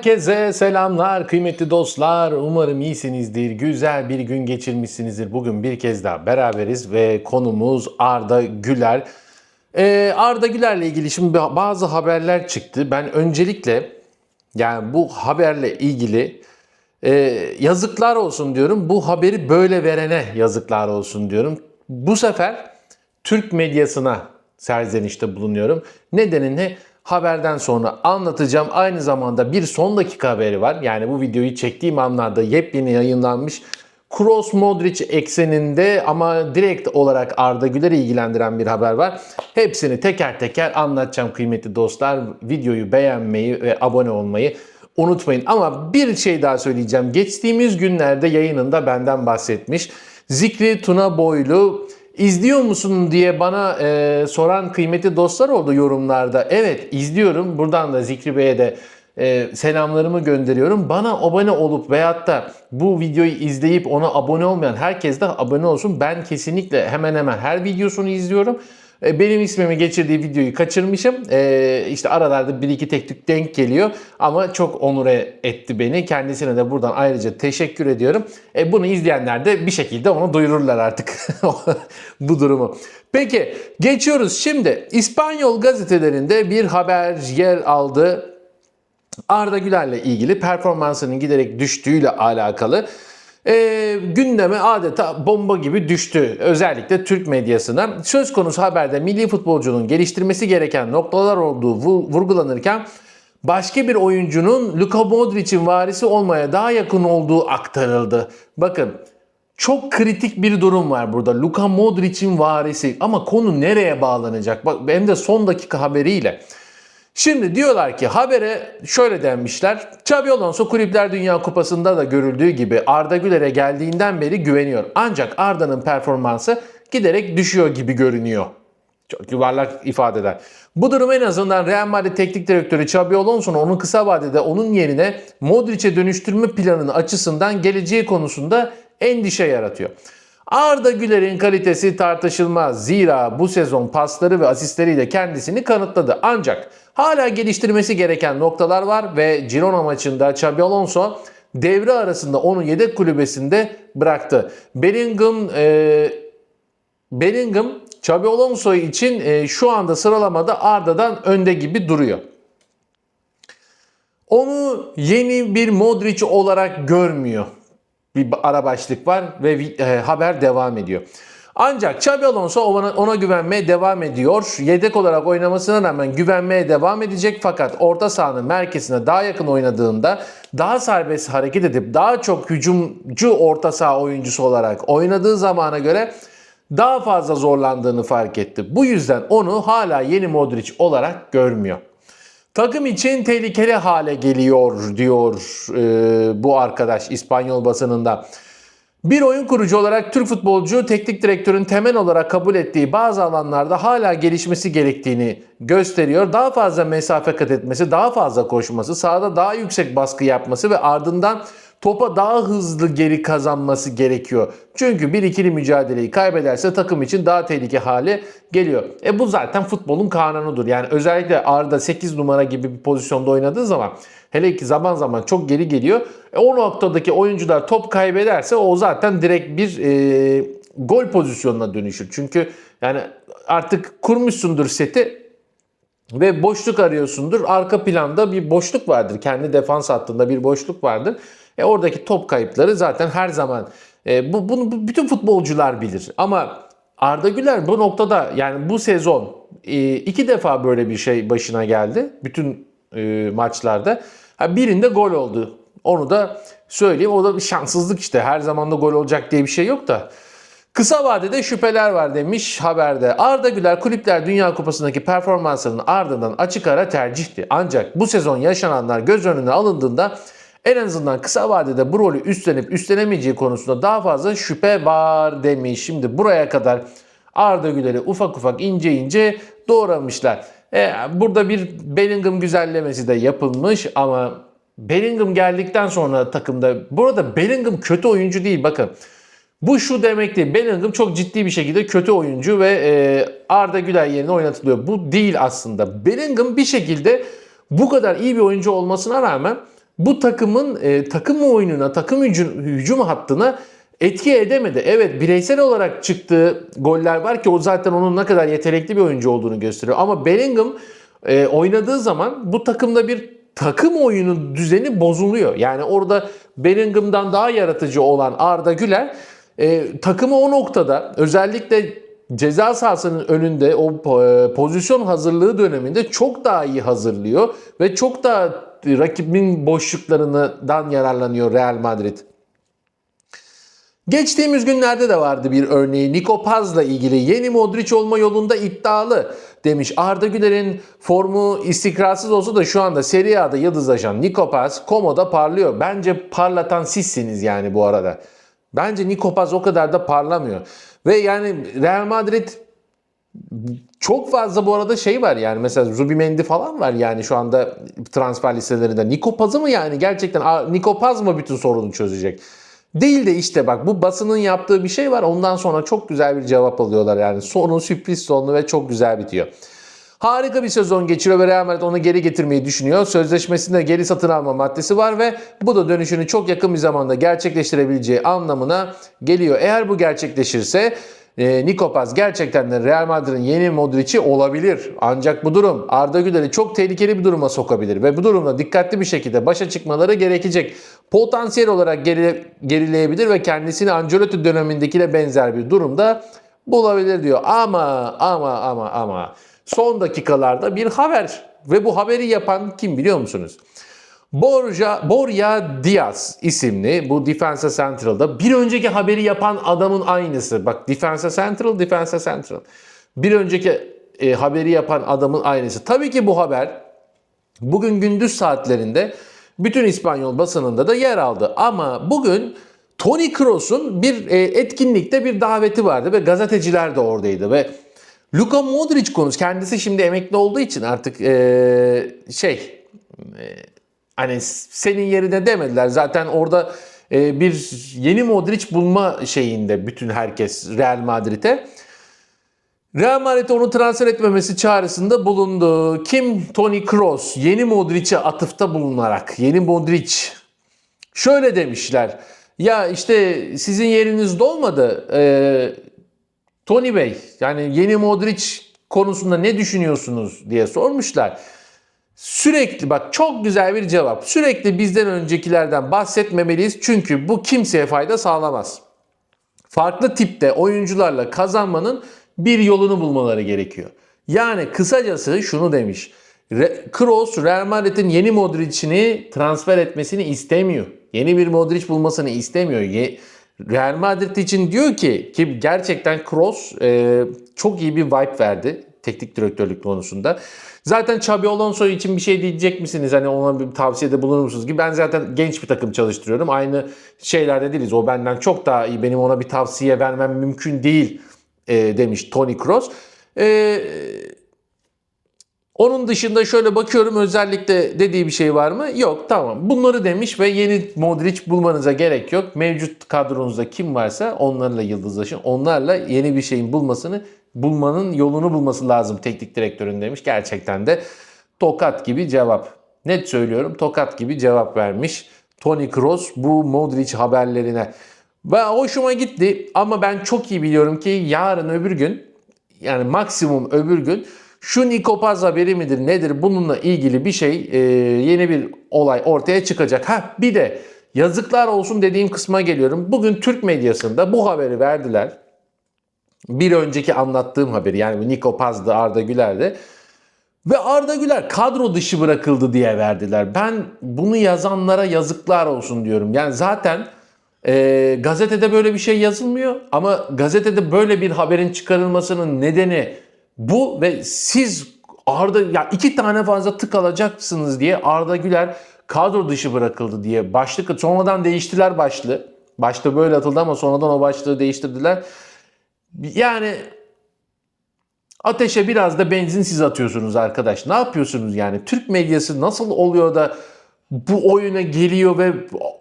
Herkese selamlar kıymetli dostlar. Umarım iyisinizdir. Güzel bir gün geçirmişsinizdir. Bugün bir kez daha beraberiz ve konumuz Arda Güler. Ee, Arda Güler'le ilgili şimdi bazı haberler çıktı. Ben öncelikle yani bu haberle ilgili e, yazıklar olsun diyorum. Bu haberi böyle verene yazıklar olsun diyorum. Bu sefer Türk medyasına serzenişte bulunuyorum. Nedeni ne? Haberden sonra anlatacağım. Aynı zamanda bir son dakika haberi var. Yani bu videoyu çektiğim anlarda yepyeni yayınlanmış. Kroos Modric ekseninde ama direkt olarak Arda Güler'i ilgilendiren bir haber var. Hepsini teker teker anlatacağım kıymetli dostlar. Videoyu beğenmeyi ve abone olmayı unutmayın. Ama bir şey daha söyleyeceğim. Geçtiğimiz günlerde yayınında benden bahsetmiş. Zikri Tuna Boylu İzliyor musun diye bana e, soran kıymetli dostlar oldu yorumlarda. Evet izliyorum. Buradan da Zikri Bey'e de e, selamlarımı gönderiyorum. Bana abone olup veyahut da bu videoyu izleyip ona abone olmayan herkes de abone olsun. Ben kesinlikle hemen hemen her videosunu izliyorum. E, Benim ismimi geçirdiği videoyu kaçırmışım. E, işte aralarda bir iki tek tük denk geliyor. Ama çok onur etti beni. Kendisine de buradan ayrıca teşekkür ediyorum. E, bunu izleyenler de bir şekilde onu duyururlar artık bu durumu. Peki geçiyoruz şimdi. İspanyol gazetelerinde bir haber yer aldı. Arda Güler'le ilgili performansının giderek düştüğüyle alakalı e, gündeme adeta bomba gibi düştü. Özellikle Türk medyasına. Söz konusu haberde milli futbolcunun geliştirmesi gereken noktalar olduğu vurgulanırken başka bir oyuncunun Luka Modric'in varisi olmaya daha yakın olduğu aktarıldı. Bakın çok kritik bir durum var burada. Luka Modric'in varisi ama konu nereye bağlanacak? Bak hem de son dakika haberiyle. Şimdi diyorlar ki habere şöyle denmişler. Xabi Alonso Kulüpler Dünya Kupası'nda da görüldüğü gibi Arda Güler'e geldiğinden beri güveniyor. Ancak Arda'nın performansı giderek düşüyor gibi görünüyor. Çok yuvarlak ifadeler. Bu durum en azından Real Madrid teknik direktörü Xabi Alonso'nun onun kısa vadede onun yerine Modric'e dönüştürme planının açısından geleceği konusunda endişe yaratıyor. Arda Güler'in kalitesi tartışılmaz. Zira bu sezon pasları ve asistleriyle kendisini kanıtladı. Ancak hala geliştirmesi gereken noktalar var ve Girona maçında Xabi Alonso devre arasında onu yedek kulübesinde bıraktı. Bellingham e, Bellingham Xabi Alonso için e, şu anda sıralamada Arda'dan önde gibi duruyor. Onu yeni bir Modric olarak görmüyor bir ara başlık var ve e, haber devam ediyor. Ancak Xabi Alonso ona, ona güvenmeye devam ediyor. Yedek olarak oynamasına rağmen güvenmeye devam edecek fakat orta sahanın merkezine daha yakın oynadığında daha serbest hareket edip daha çok hücumcu orta saha oyuncusu olarak oynadığı zamana göre daha fazla zorlandığını fark etti. Bu yüzden onu hala yeni Modric olarak görmüyor. Takım için tehlikeli hale geliyor diyor e, bu arkadaş İspanyol basınında. Bir oyun kurucu olarak Türk futbolcu teknik direktörün temel olarak kabul ettiği bazı alanlarda hala gelişmesi gerektiğini gösteriyor. Daha fazla mesafe kat etmesi, daha fazla koşması, sahada daha yüksek baskı yapması ve ardından topa daha hızlı geri kazanması gerekiyor. Çünkü bir ikili mücadeleyi kaybederse takım için daha tehlike hale geliyor. E bu zaten futbolun kanunudur. Yani özellikle Arda 8 numara gibi bir pozisyonda oynadığı zaman hele ki zaman zaman çok geri geliyor. E o noktadaki oyuncular top kaybederse o zaten direkt bir e, gol pozisyonuna dönüşür. Çünkü yani artık kurmuşsundur seti ve boşluk arıyorsundur. Arka planda bir boşluk vardır. Kendi defans hattında bir boşluk vardır. E oradaki top kayıpları zaten her zaman e, bu bunu bütün futbolcular bilir. Ama Arda Güler bu noktada yani bu sezon e, iki defa böyle bir şey başına geldi. Bütün e, maçlarda. Ha, birinde gol oldu. Onu da söyleyeyim. O da bir şanssızlık işte. Her zaman da gol olacak diye bir şey yok da. Kısa vadede şüpheler var demiş haberde. Arda Güler Kulüpler Dünya Kupası'ndaki performansının ardından açık ara tercihti. Ancak bu sezon yaşananlar göz önüne alındığında en azından kısa vadede bu rolü üstlenip üstlenemeyeceği konusunda daha fazla şüphe var demiş. Şimdi buraya kadar Arda Güler'i ufak ufak ince ince doğramışlar. E, burada bir Bellingham güzellemesi de yapılmış ama Bellingham geldikten sonra takımda burada Bellingham kötü oyuncu değil bakın. Bu şu demek değil. Bellingham çok ciddi bir şekilde kötü oyuncu ve e, Arda Güler yerine oynatılıyor. Bu değil aslında. Bellingham bir şekilde bu kadar iyi bir oyuncu olmasına rağmen bu takımın e, takım oyununa, takım hücum, hücum hattına etki edemedi. Evet bireysel olarak çıktığı goller var ki o zaten onun ne kadar yetenekli bir oyuncu olduğunu gösteriyor. Ama Bellingham e, oynadığı zaman bu takımda bir takım oyunu düzeni bozuluyor. Yani orada Bellingham'dan daha yaratıcı olan Arda Güler e, takımı o noktada özellikle ceza sahasının önünde o e, pozisyon hazırlığı döneminde çok daha iyi hazırlıyor ve çok daha rakibin boşluklarından yararlanıyor Real Madrid. Geçtiğimiz günlerde de vardı bir örneği. Niko Paz'la ilgili yeni Modric olma yolunda iddialı demiş. Arda Güler'in formu istikrarsız olsa da şu anda Serie A'da yıldızlaşan Niko Paz Komo'da parlıyor. Bence parlatan sizsiniz yani bu arada. Bence Niko Paz o kadar da parlamıyor. Ve yani Real Madrid çok fazla bu arada şey var yani mesela Zubimendi falan var yani şu anda transfer listelerinde. Niko Paz'ı mı yani gerçekten Aa, Niko Paz mı bütün sorunu çözecek? Değil de işte bak bu basının yaptığı bir şey var. Ondan sonra çok güzel bir cevap alıyorlar yani. Sonu sürpriz sonlu ve çok güzel bitiyor. Harika bir sezon geçiriyor ve Real Madrid onu geri getirmeyi düşünüyor. Sözleşmesinde geri satın alma maddesi var ve bu da dönüşünü çok yakın bir zamanda gerçekleştirebileceği anlamına geliyor. Eğer bu gerçekleşirse e, Niko Paz gerçekten de Real Madrid'in yeni Modric'i olabilir. Ancak bu durum Arda Güler'i çok tehlikeli bir duruma sokabilir ve bu durumda dikkatli bir şekilde başa çıkmaları gerekecek. Potansiyel olarak geri, gerileyebilir ve kendisini Ancelotti dönemindekiyle benzer bir durumda bulabilir diyor. Ama ama ama ama son dakikalarda bir haber ve bu haberi yapan kim biliyor musunuz? Borja, Borja Diaz isimli bu Defensa Central'da bir önceki haberi yapan adamın aynısı. Bak Defensa Central, Defensa Central. Bir önceki e, haberi yapan adamın aynısı. Tabii ki bu haber bugün gündüz saatlerinde bütün İspanyol basınında da yer aldı. Ama bugün Toni Kroos'un bir e, etkinlikte bir daveti vardı ve gazeteciler de oradaydı ve Luka Modric konusu kendisi şimdi emekli olduğu için artık e, şey e, hani senin yerine demediler. Zaten orada e, bir yeni Modric bulma şeyinde bütün herkes Real Madrid'e. Real Madrid onu transfer etmemesi çağrısında bulundu. Kim? Toni Kroos. Yeni Modric'e atıfta bulunarak. Yeni Modric. Şöyle demişler. Ya işte sizin yeriniz dolmadı. Ee, Tony Bey yani yeni Modric konusunda ne düşünüyorsunuz diye sormuşlar. Sürekli bak çok güzel bir cevap. Sürekli bizden öncekilerden bahsetmemeliyiz çünkü bu kimseye fayda sağlamaz. Farklı tipte oyuncularla kazanmanın bir yolunu bulmaları gerekiyor. Yani kısacası şunu demiş. Kroos Real Madrid'in yeni Modric'ini transfer etmesini istemiyor. Yeni bir Modric bulmasını istemiyor. Real Madrid için diyor ki ki gerçekten Kroos e, çok iyi bir vibe verdi teknik direktörlük konusunda. Zaten Xabi Alonso için bir şey diyecek misiniz? Hani ona bir tavsiyede bulunur musunuz? Gibi ben zaten genç bir takım çalıştırıyorum. Aynı şeylerde değiliz. O benden çok daha iyi. Benim ona bir tavsiye vermem mümkün değil e, demiş Toni Kroos. E, onun dışında şöyle bakıyorum özellikle dediği bir şey var mı? Yok tamam. Bunları demiş ve yeni Modric bulmanıza gerek yok. Mevcut kadronuzda kim varsa onlarla yıldızlaşın. Onlarla yeni bir şeyin bulmasını bulmanın yolunu bulması lazım teknik direktörün demiş. Gerçekten de tokat gibi cevap. Net söylüyorum tokat gibi cevap vermiş. Toni Kroos bu Modric haberlerine. Ve hoşuma gitti ama ben çok iyi biliyorum ki yarın öbür gün yani maksimum öbür gün şu Nikopaz haberi midir nedir bununla ilgili bir şey e, yeni bir olay ortaya çıkacak. Ha bir de yazıklar olsun dediğim kısma geliyorum. Bugün Türk medyasında bu haberi verdiler. Bir önceki anlattığım haberi yani Niko Paz'dı Arda Güler'di. Ve Arda Güler kadro dışı bırakıldı diye verdiler. Ben bunu yazanlara yazıklar olsun diyorum. Yani zaten e, gazetede böyle bir şey yazılmıyor ama gazetede böyle bir haberin çıkarılmasının nedeni bu ve siz Arda ya iki tane fazla tık alacaksınız diye Arda Güler kadro dışı bırakıldı diye başlık sonradan değiştiler başlığı. Başta böyle atıldı ama sonradan o başlığı değiştirdiler. Yani ateşe biraz da benzin siz atıyorsunuz arkadaş. Ne yapıyorsunuz yani? Türk medyası nasıl oluyor da bu oyuna geliyor ve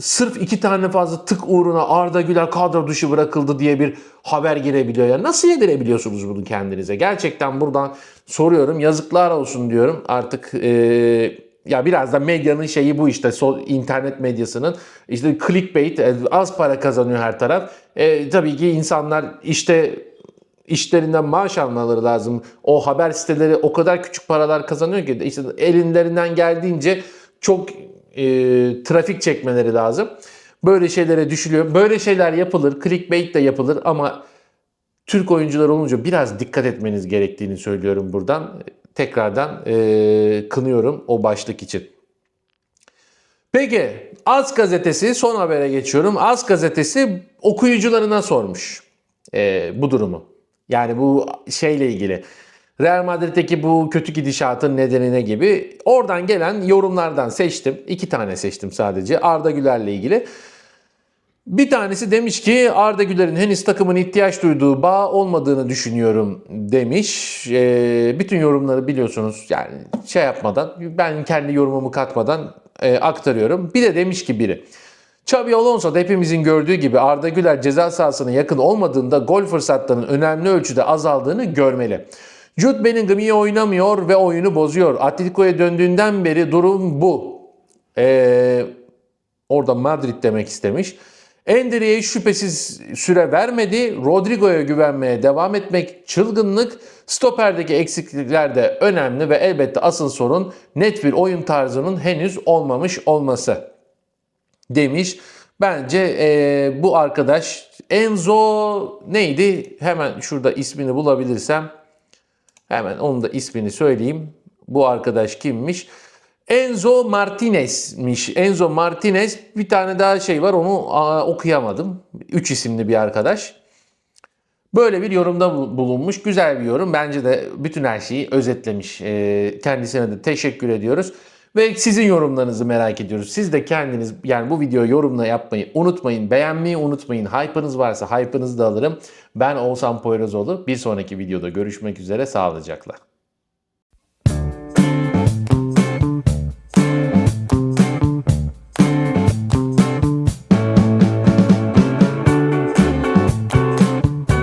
sırf iki tane fazla tık uğruna Arda Güler kadro dışı bırakıldı diye bir haber girebiliyor ya. Nasıl yedirebiliyorsunuz bunu kendinize? Gerçekten buradan soruyorum. Yazıklar olsun diyorum. Artık e, ya biraz da medyanın şeyi bu işte sol internet medyasının işte clickbait e, az para kazanıyor her taraf. E, tabii ki insanlar işte işlerinden maaş almaları lazım. O haber siteleri o kadar küçük paralar kazanıyor ki işte elinlerinden geldiğince çok e, trafik çekmeleri lazım. Böyle şeylere düşülüyor. Böyle şeyler yapılır. Clickbait de yapılır ama Türk oyuncular olunca biraz dikkat etmeniz gerektiğini söylüyorum buradan. Tekrardan e, kınıyorum o başlık için. Peki Az gazetesi son habere geçiyorum. Az gazetesi okuyucularına sormuş e, bu durumu. Yani bu şeyle ilgili. Real Madrid'deki bu kötü gidişatın nedenine gibi oradan gelen yorumlardan seçtim. İki tane seçtim sadece Arda Güler'le ilgili. Bir tanesi demiş ki Arda Güler'in henüz takımın ihtiyaç duyduğu bağ olmadığını düşünüyorum demiş. Ee, bütün yorumları biliyorsunuz yani şey yapmadan ben kendi yorumumu katmadan e, aktarıyorum. Bir de demiş ki biri. Xabi Alonso da hepimizin gördüğü gibi Arda Güler ceza sahasına yakın olmadığında gol fırsatlarının önemli ölçüde azaldığını görmeli. Jude Bellingham iyi oynamıyor ve oyunu bozuyor. Atletico'ya döndüğünden beri durum bu. Ee, orada Madrid demek istemiş. Endriye'ye şüphesiz süre vermedi. Rodrigo'ya güvenmeye devam etmek çılgınlık. Stoperdeki eksiklikler de önemli ve elbette asıl sorun net bir oyun tarzının henüz olmamış olması demiş. Bence e, bu arkadaş Enzo neydi? Hemen şurada ismini bulabilirsem hemen onun da ismini söyleyeyim. Bu arkadaş kimmiş? Enzo Martinez'miş. Enzo Martinez bir tane daha şey var onu okuyamadım. Üç isimli bir arkadaş. Böyle bir yorumda bu- bulunmuş. Güzel bir yorum. Bence de bütün her şeyi özetlemiş. Ee, kendisine de teşekkür ediyoruz. Ve sizin yorumlarınızı merak ediyoruz. Siz de kendiniz yani bu videoyu yorumla yapmayı unutmayın. Beğenmeyi unutmayın. Hype'ınız varsa hype'ınızı da alırım. Ben Oğuzhan Poyrazoğlu. Bir sonraki videoda görüşmek üzere. Sağlıcakla.